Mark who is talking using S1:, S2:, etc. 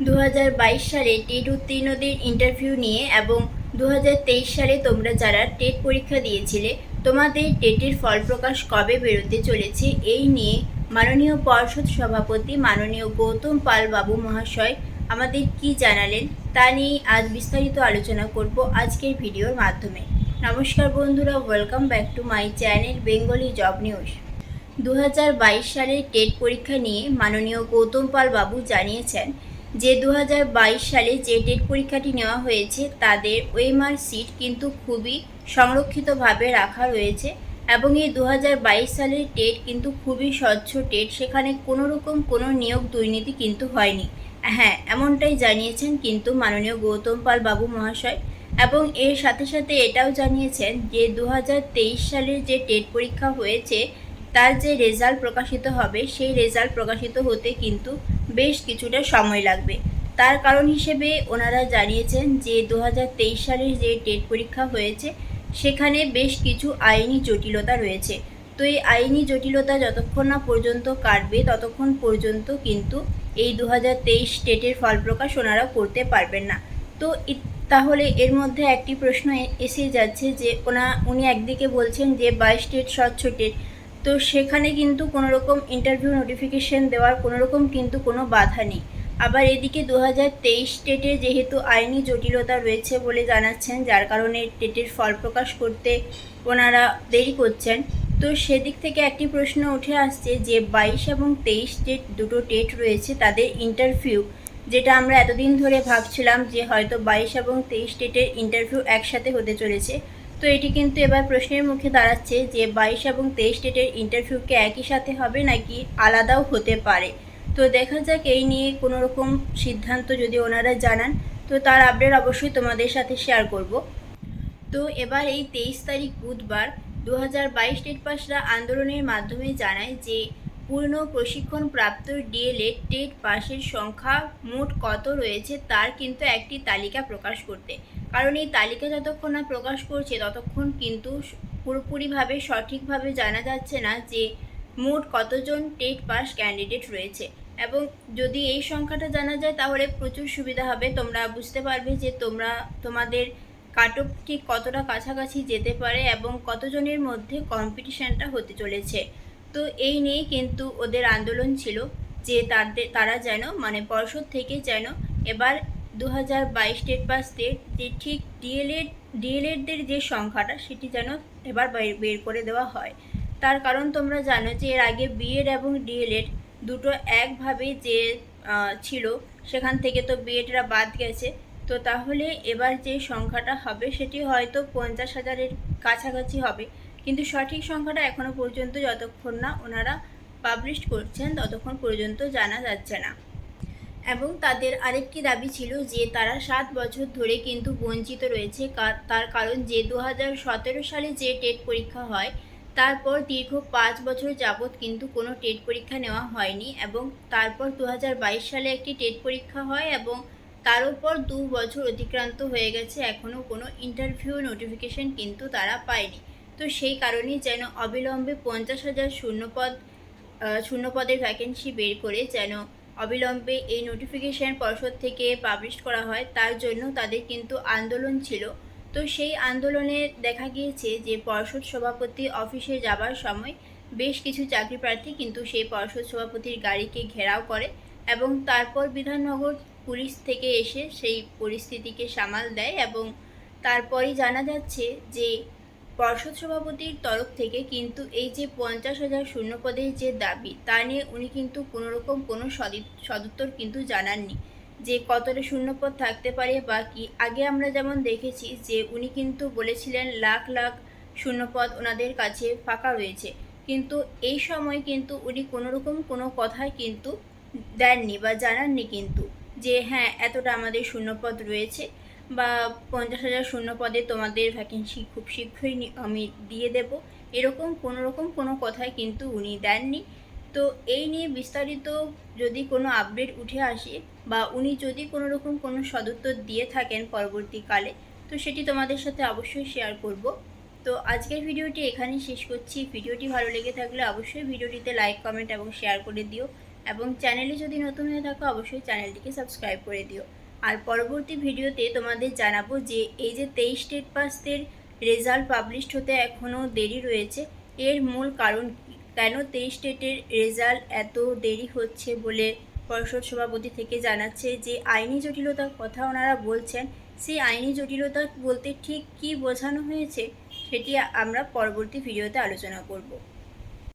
S1: দু হাজার বাইশ সালে টেট উত্তীর্ণদের ইন্টারভিউ নিয়ে এবং দু হাজার তেইশ সালে তোমরা যারা টেট পরীক্ষা দিয়েছিলে, তোমাদের টেটের ফল প্রকাশ কবে বেরোতে চলেছে এই নিয়ে মাননীয় পর্ষদ সভাপতি মাননীয় গৌতম পাল বাবু মহাশয় আমাদের কি জানালেন তা নিয়ে আজ বিস্তারিত আলোচনা করব আজকের ভিডিওর মাধ্যমে। নমস্কার বন্ধুরা welcome back to my channel Bengali job news দু সালের টেট পরীক্ষা নিয়ে মাননীয় গৌতম পাল বাবু জানিয়েছেন যে দু হাজার বাইশ সালে যে টেট পরীক্ষাটি নেওয়া হয়েছে, তাদের ওয়েমার সিট কিন্তু খুবই সংরক্ষিতভাবে রাখা রয়েছে এবং এই দু হাজার বাইশ সালের টেট কিন্তু খুবই স্বচ্ছ টেট সেখানে কোনো রকম কোনো নিয়োগ দুর্নীতি কিন্তু হয়নি। হ্যাঁ এমনটাই জানিয়েছেন কিন্তু মাননীয় গৌতম পাল বাবু মহাশয় এবং এর সাথে সাথে এটাও জানিয়েছেন যে দু হাজার তেইশ সালের যে টেট পরীক্ষা হয়েছে, তার যে রেজাল্ট প্রকাশিত হবে, সেই রেজাল্ট প্রকাশিত হতে কিন্তু বেশ কিছুটা সময় লাগবে। তার কারণ হিসেবে ওনারা জানিয়েছেন যে দু হাজার তেইশ সালের যে টেট পরীক্ষা হয়েছে, সেখানে বেশ কিছু আইনি জটিলতা রয়েছে। তো এই আইনি জটিলতা যতক্ষণ না পর্যন্ত কাটবে, ততক্ষণ পর্যন্ত কিন্তু এই দু হাজার তেইশ টেটের ফল প্রকাশ ওনারা করতে পারবেন না। তো তাহলে এর মধ্যে একটি প্রশ্ন এসে যাচ্ছে যে, ওনা, উনি একদিকে বলছেন যে, বাইশ টেট স্বচ্ছ টেট তো সেখানে কিন্তু কোনো রকম ইন্টারভিউ নোটিফিকেশন দেওয়ার কোনো রকম কিন্তু কোনো বাধা নেই। আবার এদিকে দু হাজার তেইশ টেটে যেহেতু আইনি জটিলতা রয়েছে বলে জানাচ্ছেন, যার কারণে টেটের ফল প্রকাশ করতে ওনারা দেরি করছেন। তো সেদিক থেকে একটি প্রশ্ন উঠে আসছে যে, বাইশ এবং তেইশ টেট দুটো টেট রয়েছে তাদের ইন্টারভিউ যেটা আমরা এতদিন ধরে ভাবছিলাম যে হয়তো বাইশ এবং তেইশ টেটের ইন্টারভিউ একসাথে হতে চলেছে। তো এটি কিন্তু এবার প্রশ্নের মুখে দাঁড়াচ্ছে যে বাইশ এবং তেইশ ডেটের ইন্টারভিউকে একই সাথে হবে নাকি আলাদাও হতে পারে? তো দেখা যাক, এই নিয়ে কোনো রকম সিদ্ধান্ত যদি ওনারা জানান, তো তার আপডেট অবশ্যই তোমাদের সাথে শেয়ার করব। তো এবার এই তেইশ তারিখ বুধবার দু হাজার বাইশ ডেট পাসরা আন্দোলনের মাধ্যমে জানায় যে পূর্ণ প্রশিক্ষণ প্রাপ্ত ডিএলএড টেট পাসের সংখ্যা মোট কত রয়েছে তার কিন্তু একটি তালিকা প্রকাশ করতে। কারণ এই তালিকা যতক্ষণ না প্রকাশ করছে, ততক্ষণ কিন্তু পুরোপুরিভাবে সঠিকভাবে জানা যাচ্ছে না যে মোট কতজন টেট পাস ক্যান্ডিডেট রয়েছে। এবং যদি এই সংখ্যাটা জানা যায়, তাহলে প্রচুর সুবিধা হবে। তোমরা বুঝতে পারবে যে তোমরা, তোমাদের কাট অফ ঠিক কতটা কাছাকাছি যেতে পারে এবং কতজনের মধ্যে কম্পিটিশানটা হতে চলেছে। তো এই নিয়েই কিন্তু ওদের আন্দোলন ছিল যে তাদের, তারা যেন মানে পর্ষদ থেকে যেন এবার দু হাজার বাইশ টেট পাসদের যে ঠিক ডিএলএড, ডিএলএডদের যে সংখ্যাটা সেটি যেন এবার বের- করে দেওয়া হয়। তার কারণ তোমরা জানো যে এর আগে বিএড এবং ডিএলএড দুটো একভাবে যে ছিল, সেখান থেকে তো বিএডরা বাদ গেছে। তো তাহলে এবার যে সংখ্যাটা হবে সেটি হয়তো পঞ্চাশ হাজারের কাছাকাছি হবে। কিন্তু সঠিক সংখ্যাটা এখনও পর্যন্ত যতক্ষণ না ওনারা পাবলিশ করছেন, ততক্ষণ পর্যন্ত জানা যাচ্ছে না। এবং তাদের আরেকটি দাবি ছিল যে তারা সাত বছর ধরে কিন্তু বঞ্চিত রয়েছে। তার কারণ যে দু হাজার সতেরো সালে যে টেট পরীক্ষা হয়, তারপর দীর্ঘ পাঁচ বছর যাবৎ কিন্তু কোনো টেট পরীক্ষা নেওয়া হয়নি এবং তারপর দু হাজার বাইশ সালে একটি টেট পরীক্ষা হয় এবং তার উপর দু বছর অতিক্রান্ত হয়ে গেছে। এখনও কোনো ইন্টারভিউ নোটিফিকেশন কিন্তু তারা পায়নি। তো সেই কারণেই যেন অবিলম্বে পঞ্চাশ হাজার শূন্যপদ শূন্যপদের ভ্যাকেন্সি বের করে যেন অবিলম্বে এই নোটিফিকেশন পর্ষদ থেকে পাবলিশ করা হয়। তার জন্য তাদের কিন্তু আন্দোলন ছিল। তো সেই আন্দোলনে দেখা গিয়েছে যে পর্ষদ সভাপতি অফিসে যাবার সময় বেশ কিছু চাকরি প্রার্থী কিন্তু সেই পর্ষদ সভাপতির গাড়িকে ঘেরাও করে এবং তারপর বিধাননগর পুলিশ থেকে এসে সেই পরিস্থিতিকে সামাল দেয় এবং তারপরই জানা যাচ্ছে যে পর্ষদ সভাপতির তরফ থেকে কিন্তু এই যে পঞ্চাশ হাজার শূন্যপদের যে দাবি, তা নিয়ে উনি কিন্তু কোনো রকম কোনো সদি- সদুত্তর কিন্তু জানাননি। যে কতটা শূন্যপদ থাকতে পারে বা কি, আগে আমরা যেমন দেখেছি যে উনি কিন্তু বলেছিলেন লাখ লাখ শূন্যপদ ওনাদের কাছে ফাঁকা রয়েছে। কিন্তু এই সময় কিন্তু উনি কোনো রকম কোনো কথাই কিন্তু দেননি বা জানাননি কিন্তু যে হ্যাঁ এতটা আমাদের শূন্যপদ রয়েছে। বা পঞ্চাশ হাজার শূন্য পদে তোমাদের ভ্যাকেন্সি খুব শীঘ্রই আমি দিয়ে দেব। এরকম কোনো রকম কোনো কথাই কিন্তু উনি দেননি। তো এই নিয়ে বিস্তারিত যদি কোনো আপডেট উঠে আসে বা উনি যদি কোনো রকম কোনো সদুত্তর দিয়ে থাকেন পরবর্তীকালে, তো সেটি তোমাদের সাথে অবশ্যই শেয়ার করব। তো আজকের ভিডিওটি এখানেই শেষ করছি। ভিডিওটি ভালো লেগে থাকলে অবশ্যই ভিডিওটিতে লাইক কমেন্ট এবং শেয়ার করে দিও। এবং চ্যানেলে যদি নতুন হয়ে থাকো, অবশ্যই চ্যানেলটিকে সাবস্ক্রাইব করে দিও। আর পরবর্তী ভিডিওতে তোমাদের জানাব যে এই যে তেইশ স্টেট পাসদের রেজাল্ট পাবলিশড হতে এখনও দেরি রয়েছে, এর মূল কারণ কী? কেন তেইশ স্টেটের রেজাল্ট এত দেরি হচ্ছে বলে পর্ষদ সভাপতি থেকে জানাচ্ছে যে আইনি জটিলতার কথা ওনারা বলছেন, সেই আইনি জটিলতা বলতে ঠিক কী বোঝানো হয়েছে সেটি আমরা পরবর্তী ভিডিওতে আলোচনা করব।